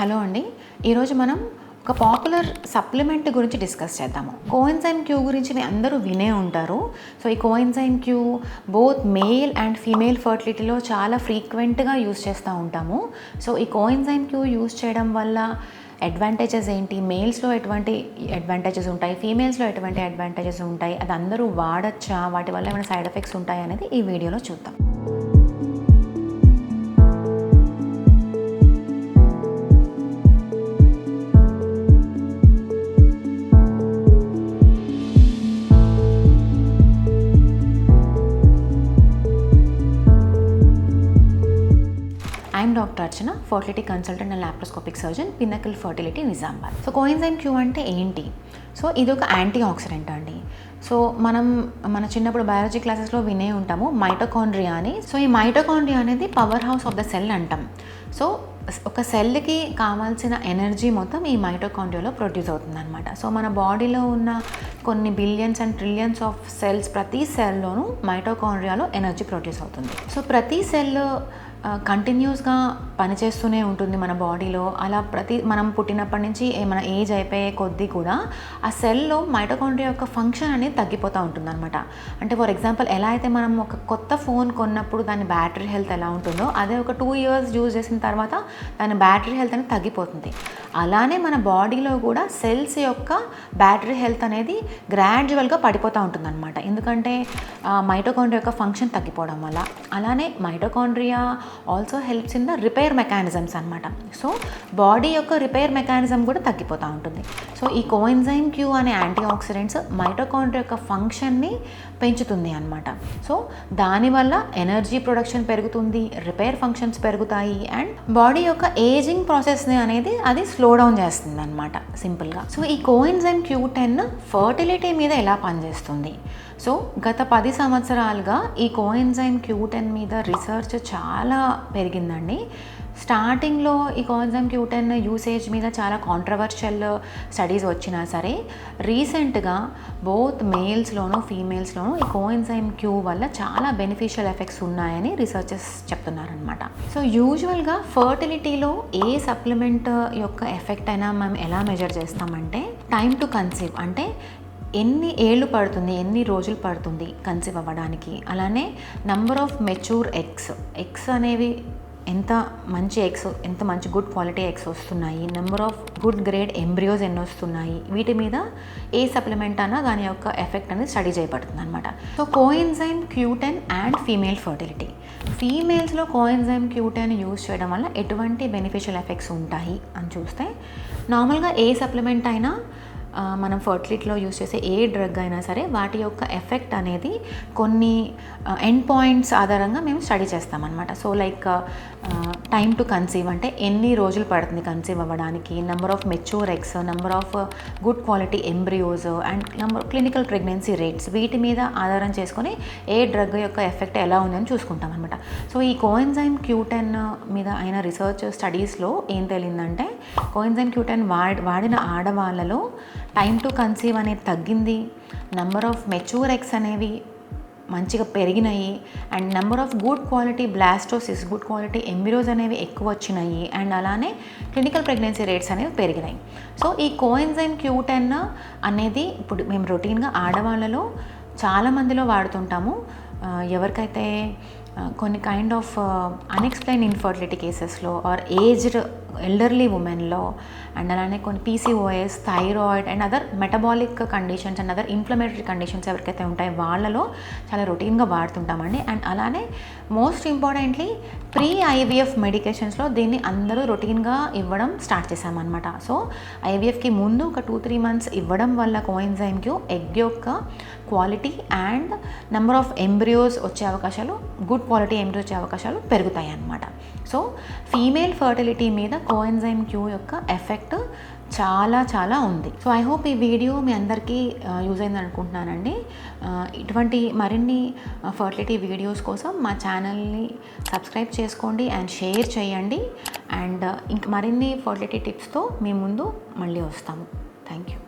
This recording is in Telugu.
హలో అండి. ఈరోజు మనం ఒక పాపులర్ సప్లిమెంట్ గురించి డిస్కస్ చేద్దాము. కోఎన్జైమ్ క్యూ గురించి మీ అందరూ వినే ఉంటారు. సో ఈ coenzyme Q both male and female ఫర్టిలిటీలో చాలా ఫ్రీక్వెంట్గా యూస్ చేస్తూ ఉంటాము. సో ఈ కోఎన్జైమ్ క్యూ యూస్ చేయడం వల్ల అడ్వాంటేజెస్ ఏంటి? మేల్స్లో ఎటువంటి అడ్వాంటేజెస్ ఉంటాయి? ఫీమేల్స్లో ఎటువంటి అడ్వాంటేజెస్ ఉంటాయి? అది అందరూ వాడచ్చా? వాటి వల్ల ఏమైనా సైడ్ ఎఫెక్ట్స్ ఉంటాయి అనేది ఈ వీడియోలో చూద్దాం. Doctor Archana fertility consultant and laparoscopic surgeon Pinnacle fertility Nizamabad so coenzyme Q అంటే ఏంటి? సో ఇది ఒక యాంటీ ఆక్సిడెంట్ అండి. సో మనం మన చిన్నప్పుడు బయాలజీ క్లాసెస్లో వినే ఉంటాము మైటోకాండ్రియా అని. సో ఈ మైటోకాండ్రియా అనేది power house of the cell అంటాం. సో ఒక సెల్కి కావాల్సిన ఎనర్జీ మొత్తం ఈ మైటోకాండ్రియాలో ప్రొడ్యూస్ అవుతుందన్నమాట. సో మన బాడీలో ఉన్న కొన్ని billions and trillions of cells ప్రతి సెల్లోనూ మైటోకాండ్రియాలో ఎనర్జీ ప్రొడ్యూస్ అవుతుంది. సో ప్రతి సెల్ కంటిన్యూస్గా పనిచేస్తూనే ఉంటుంది మన బాడీలో. అలా ప్రతి మనం పుట్టినప్పటి నుంచి ఏమైనా మన ఏజ్ అయిపోయే కొద్దీ కూడా ఆ సెల్లో మైటోకాండ్రియా యొక్క ఫంక్షన్ అనేది తగ్గిపోతూ ఉంటుంది అనమాట అంటే ఫర్ ఎగ్జాంపుల్ ఎలా అయితే మనం ఒక కొత్త ఫోన్ కొన్నప్పుడు దాని బ్యాటరీ హెల్త్ ఎలా ఉంటుందో అదే ఒక టూ ఇయర్స్ యూజ్ చేసిన తర్వాత దాని బ్యాటరీ హెల్త్ అనేది తగ్గిపోతుంది. అలానే మన బాడీలో కూడా సెల్స్ యొక్క బ్యాటరీ హెల్త్ అనేది గ్రాడ్యువల్గా పడిపోతూ ఉంటుంది అనమాట ఎందుకంటే మైటోకాండ్రియా యొక్క ఫంక్షన్ తగ్గిపోవడం వల్ల. అలానే mitochondria also helps in the repair mechanisms అనమాట సో బాడీ యొక్క రిపేర్ మెకానిజం కూడా తగ్గిపోతూ ఉంటుంది. సో ఈ కోఎన్జైమ్ క్యూ అనే యాంటీ ఆక్సిడెంట్స్ మైటోకాండ్రియా యొక్క ఫంక్షన్ని పెంచుతుంది అనమాట సో దానివల్ల ఎనర్జీ ప్రొడక్షన్ పెరుగుతుంది రిపేర్ ఫంక్షన్స్ పెరుగుతాయి అండ్ బాడీ యొక్క ఏజింగ్ ప్రాసెస్ని అనేది అది స్లో డౌన్ చేస్తుంది అనమాట సింపుల్గా సో ఈ కోఎన్జైమ్ క్యూ టెన్ ఫర్టిలిటీ మీద ఎలా పనిచేస్తుంది? సో గత పది సంవత్సరాలుగా ఈ కోఎన్జైమ్ క్యూ టెన్ మీద రీసెర్చ్ చాలా పెరిగిందండి. స్టార్టింగ్లో ఈ కోఎన్జైమ్ క్యూ టెన్ యూసేజ్ మీద చాలా కాంట్రవర్షియల్ స్టడీస్ వచ్చినా సరే రీసెంట్గా బోత్ మేల్స్లోనూ ఫీమేల్స్లోనూ ఈ కోఎన్జైమ్ క్యూ వల్ల చాలా బెనిఫిషియల్ ఎఫెక్ట్స్ ఉన్నాయని రీసెర్చెస్ చెప్తున్నారనమాట సో యూజువల్గా ఫర్టిలిటీలో ఏ సప్లిమెంట్ యొక్క ఎఫెక్ట్ అయినా మనం ఎలా మెజర్ చేస్తామంటే టైం టు కన్సీవ్ అంటే ఎన్ని ఏళ్ళు పడుతుంది ఎన్ని రోజులు పడుతుంది కన్సీవ్ అవ్వడానికి? అలానే number of mature eggs eggs అనేవి ఎంత మంచి ఎగ్స్ ఎంత మంచి గుడ్ క్వాలిటీ ఎగ్స్ వస్తున్నాయి? Number of good grade embryos ఎన్ని వస్తున్నాయి? వీటి మీద ఏ సప్లిమెంట్ అన్నా దాని యొక్క ఎఫెక్ట్ అనేది స్టడీ చేయబడుతుంది అనమాట so coenzyme Q ten and female fertility ఫీమేల్స్లో coenzyme Q ten use చేయడం వల్ల ఎటువంటి బెనిఫిషియల్ ఎఫెక్ట్స్ ఉంటాయి అని చూస్తే నార్మల్గా ఏ సప్లిమెంట్ అయినా మనం ఫర్టిలిటీలో యూస్ చేసే ఏ డ్రగ్ అయినా సరే వాటి యొక్క ఎఫెక్ట్ అనేది కొన్ని ఎండ్ పాయింట్స్ ఆధారంగా మేము స్టడీ చేస్తామన్నమాట. So like time to conceive అంటే ఎన్ని రోజులు పడుతుంది కన్సీవ్ అవ్వడానికి number of mature eggs number of good quality embryos and number clinical pregnancy rates వీటి మీద ఆధారం చేసుకొని ఏ డ్రగ్ యొక్క ఎఫెక్ట్ ఎలా ఉందని చూసుకుంటాం అనమాట సో ఈ కోఎన్జైమ్ క్యూటెన్ మీద అయిన రీసెర్చ్ స్టడీస్లో ఏం తెలిసిందంటే కోయిన్జైన్ క్యూటెన్ వాడి వాడిన ఆడవాళ్ళలో టైం టు కన్సీవ్ అనేది తగ్గింది. నెంబర్ ఆఫ్ మెచ్యూర్ ఎగ్స్ అనేవి మంచిగా పెరిగినాయి. And number of good quality blastocysts good quality embryos అనేవి ఎక్కువ వచ్చినాయి. అండ్ అలానే క్లినికల్ ప్రెగ్నెన్సీ రేట్స్ అనేవి పెరిగినాయి. సో ఈ కోయిన్జైన్ క్యూటెన్ అనేది ఇప్పుడు మేము రొటీన్గా ఆడవాళ్ళలో చాలా మందిలో వాడుతుంటాము. Uh, ఎవరికైతే uh, కొన్ని కైండ్ ఆఫ్ అన్ఎక్స్ప్లెయిన్ ఇన్ఫర్టిలిటీ కేసెస్లో ఆర్ ఏజ్డ్ ఎల్డర్లీ ఉమెన్లో అండ్ అలానే కొన్ని PCOS thyroid and other metabolic conditions and other inflammatory conditions ఎవరికైతే ఉంటాయో వాళ్ళలో చాలా రొటీన్గా వాడుతుంటామండి. అండ్ అలానే మోస్ట్ ఇంపార్టెంట్లీ ప్రీ ఐవీఎఫ్ మెడికేషన్స్లో దీన్ని అందరూ రొటీన్గా ఇవ్వడం స్టార్ట్ చేశామన్నమాట. సో ఐవీఎఫ్కి ముందు ఒక టూ త్రీ మంత్స్ ఇవ్వడం వల్ల కోయిన్జైమ్కి ఎగ్ యొక్క quality and number of embryos వచ్చే అవకాశాలు గుడ్ క్వాలిటీ ఎంబ్రియోస్ వచ్చే అవకాశాలు పెరుగుతాయి అన్నమాట సో ఫీమేల్ ఫర్టిలిటీ మీద కోఎన్జైమ్ క్యూ యొక్క ఎఫెక్ట్ చాలా చాలా ఉంది. సో ఐ హోప్ ఈ వీడియో మీ అందరికీ యూజ్ అయింది అనుకుంటున్నానండి. ఇటువంటి మరిన్ని ఫర్టిలిటీ వీడియోస్ కోసం మా ఛానల్ని సబ్స్క్రైబ్ చేసుకోండి అండ్ షేర్ చేయండి. అండ్ ఇంక మరిన్ని ఫర్టిలిటీ టిప్స్తో మీ ముందు మళ్ళీ వస్తాము. Thank you